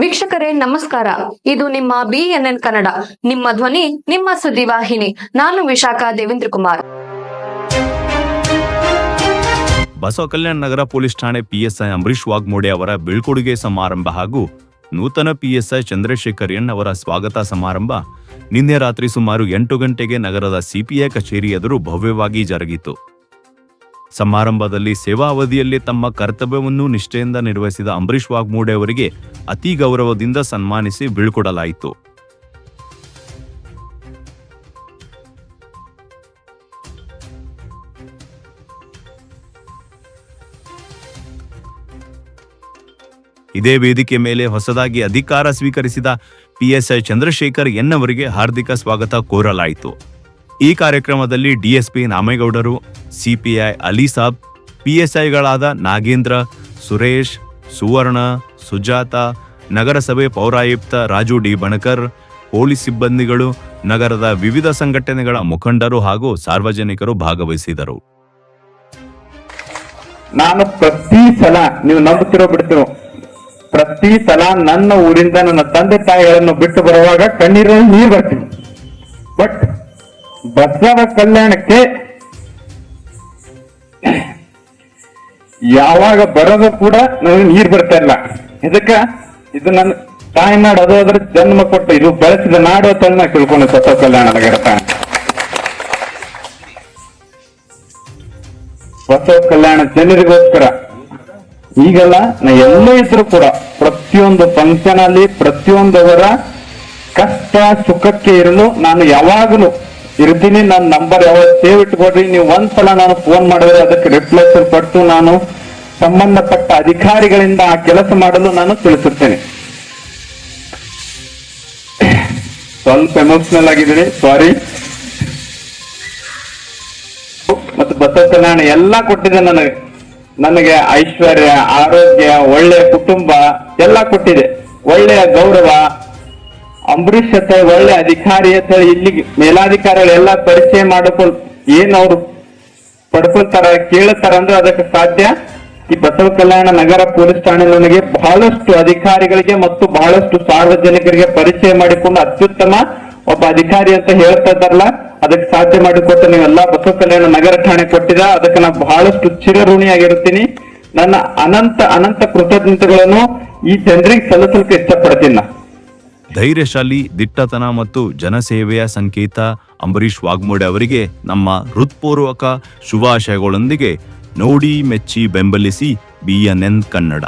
ವೀಕ್ಷಕರೇ, ನಮಸ್ಕಾರ. ಇದು ನಿಮ್ಮ ಬಿಎನ್ಎನ್ ಕನ್ನಡ. ನಿಮ್ಮ ಧ್ವನಿ, ನಿಮ್ಮ ಸುದ್ದಿವಾಹಿನಿ. ನಾನು ವಿಶಾಖ ದೇವೇಂದ್ರ ಕುಮಾರ್ ಬಸವ ಕಲ್ಯಾಣ ನಗರ ಪೊಲೀಸ್ ಠಾಣೆ ಪಿಎಸ್ಐ ಅಂಬರೀಶ್ ವಾಗ್ಮೋಡೆ ಅವರ ಬೀಳ್ಕೊಡುಗೆ ಸಮಾರಂಭ ಹಾಗೂ ನೂತನ ಪಿಎಸ್ಐ ಚಂದ್ರಶೇಖರ್ ಎನ್ ಅವರ ಸ್ವಾಗತ ಸಮಾರಂಭ ನಿನ್ನೆ ರಾತ್ರಿ ಸುಮಾರು ಎಂಟು ಗಂಟೆಗೆ ನಗರದ ಸಿಪಿಐ ಕಚೇರಿ ಎದುರು ಭವ್ಯವಾಗಿ ಜರುಗಿತು. ಸಮಾರಂಭದಲ್ಲಿ ಸೇವಾ ಅವಧಿಯಲ್ಲಿ ತಮ್ಮ ಕರ್ತವ್ಯವನ್ನು ನಿಷ್ಠೆಯಿಂದ ನಿರ್ವಹಿಸಿದ ಅಂಬರೀಷ್ ವಾಗ್ಮೂಡೆ ಅವರಿಗೆ ಅತಿ ಗೌರವದಿಂದ ಸನ್ಮಾನಿಸಿ ಬೀಳ್ಕೊಡಲಾಯಿತು. ಇದೇ ವೇದಿಕೆ ಮೇಲೆ ಹೊಸದಾಗಿ ಅಧಿಕಾರ ಸ್ವೀಕರಿಸಿದ ಪಿಎಸ್ಐ ಚಂದ್ರಶೇಖರ್ ಎನ್ ಅವರಿಗೆ ಹಾರ್ದಿಕ ಸ್ವಾಗತ ಕೋರಲಾಯಿತು. ಈ ಕಾರ್ಯಕ್ರಮದಲ್ಲಿ ಡಿಎಸ್ಪಿ ನಾಮೇಗೌಡರು, ಸಿಪಿಐ ಅಲಿ ಸಾಬ್, ಪಿಎಸ್ಐಗಳಾದ ನಾಗೇಂದ್ರ, ಸುರೇಶ್, ಸುವರ್ಣ, ಸುಜಾತ, ನಗರಸಭೆ ಪೌರಾಯುಕ್ತ ರಾಜು ಡಿ ಬಣಕರ್, ಪೊಲೀಸ್ ಸಿಬ್ಬಂದಿಗಳು, ನಗರದ ವಿವಿಧ ಸಂಘಟನೆಗಳ ಮುಖಂಡರು ಹಾಗೂ ಸಾರ್ವಜನಿಕರು ಭಾಗವಹಿಸಿದರು. ನಾನು ಪ್ರತಿ ಸಲ, ನೀವು ನಂಬುತ್ತಿರೋ ಬಿಡ್ತಿರೋ, ಪ್ರತಿ ಸಲ ನನ್ನ ಊರಿಂದ ನನ್ನ ತಂದೆ ತಾಯಿಗಳನ್ನು ಬಿಟ್ಟು ಬರುವಾಗ ಕಣ್ಣೀರಲ್ಲಿ ನೀರು ಬರ್ತೀನಿ. ಬಟ್ ಬಸವ ಕಲ್ಯಾಣಕ್ಕೆ ಯಾವಾಗ ಬರೋದು ಕೂಡ ನನಗೆ ನೀರು ಬರ್ತಾ ಇಲ್ಲ. ಇದಕ್ಕ ಇದು ನನ್ನ ತಾಯಿನಾಡು ಅದು ಅದ್ರ ಜನ್ಮ ಕೊಟ್ಟು ಇದು ಬೆಳೆಸಿದ ನಾಡು ತನ್ನ ತಿಳ್ಕೊಂಡ ಬಸವ ಕಲ್ಯಾಣ ನಗರ ತಾಣ ಬಸವ ಕಲ್ಯಾಣ ಜನರಿಗೋಸ್ಕರ ಈಗೆಲ್ಲ ನಾ ಎಲ್ಲ ಇದ್ರು ಕೂಡ ಪ್ರತಿಯೊಂದು ಫಂಕ್ಷನ್ ಅಲ್ಲಿ, ಪ್ರತಿಯೊಂದವರ ಕಷ್ಟ ಸುಖಕ್ಕೆ ಇರಲು ನಾನು ಯಾವಾಗಲೂ ಇರ್ತೀನಿ ನನ್ನ ನಂಬರ್ ಯಾವಾಗ ಸೇವ್ ಇಟ್ಕೊಡ್ರಿ, ನೀವು ಒಂದ್ಸಲ ನಾನು ಫೋನ್ ಮಾಡಿದ್ರೆ ಅದಕ್ಕೆ ರಿಪ್ಲೇಸ್ ಪಟ್ಟು ನಾನು ಸಂಬಂಧಪಟ್ಟ ಅಧಿಕಾರಿಗಳಿಂದ ಆ ಕೆಲಸ ಮಾಡಲು ನಾನು ತಿಳಿಸುತ್ತೇನೆ. ಸ್ವಲ್ಪ ಎಮೋಷನಲ್ ಆಗಿದ್ದೀನಿ ಸಾರಿ ಮತ್ತು ಕಲ್ಯಾಣ ಎಲ್ಲ ಕೊಟ್ಟಿದೆ ನನಗೆ. ನನಗೆ ಐಶ್ವರ್ಯ, ಆರೋಗ್ಯ, ಒಳ್ಳೆಯ ಕುಟುಂಬ ಎಲ್ಲ ಕೊಟ್ಟಿದೆ. ಒಳ್ಳೆಯ ಗೌರವ ಅಂಬರೀಷ್ ಅಂತ ಒಳ್ಳೆ ಅಧಿಕಾರಿ ಅಂತ ಹೇಳಿ ಇಲ್ಲಿ ಮೇಲಾಧಿಕಾರಿಗಳೆಲ್ಲ ಪರಿಚಯ ಮಾಡಿಕೊಳ್ ಏನ್ ಅವ್ರು ಪಡ್ಕೊಳ್ತಾರ, ಕೇಳ್ತಾರ ಅಂದ್ರೆ ಅದಕ್ಕೆ ಸಾಧ್ಯ? ಈ ಬಸವ ಕಲ್ಯಾಣ ನಗರ ಪೊಲೀಸ್ ಠಾಣೆ ನನಗೆ ಬಹಳಷ್ಟು ಅಧಿಕಾರಿಗಳಿಗೆ ಮತ್ತು ಬಹಳಷ್ಟು ಸಾರ್ವಜನಿಕರಿಗೆ ಪರಿಚಯ ಮಾಡಿಕೊಂಡು ಅತ್ಯುತ್ತಮ ಒಬ್ಬ ಅಧಿಕಾರಿ ಅಂತ ಹೇಳ್ತಾ ಇದ್ದಾರಲ್ಲ, ಅದಕ್ಕೆ ಸಾಧ್ಯ ಮಾಡಿಕೊಟ್ಟ ನೀವೆಲ್ಲ ಬಸವ ಕಲ್ಯಾಣ ನಗರ ಠಾಣೆ ಕೊಟ್ಟಿದ ಅದಕ್ಕೆ ನಾನು ಬಹಳಷ್ಟು ಚಿರಋಣಿಯಾಗಿರುತ್ತೀನಿ. ನನ್ನ ಅನಂತ ಅನಂತ ಕೃತಜ್ಞತೆಗಳನ್ನು ಈ ಜನರಿಗೆ ಸಲ್ಲಿಸಲಿಕ್ಕೆ ಇಷ್ಟಪಡ್ತೀನಿ ಧೈರ್ಯಶಾಲಿ, ದಿಟ್ಟತನ ಮತ್ತು ಜನಸೇವೆಯ ಸಂಕೇತ ಅಂಬರೀಶ್ ವಾಗ್ಮೋಡೆ ಅವರಿಗೆ ನಮ್ಮ ಹೃತ್ಪೂರ್ವಕ ಶುಭಾಶಯಗಳೊಂದಿಗೆ ನೋಡಿ ಮೆಚ್ಚಿ ಬೆಂಬಲಿಸಿ ಬಿಎನ್ಎನ್ ಕನ್ನಡ.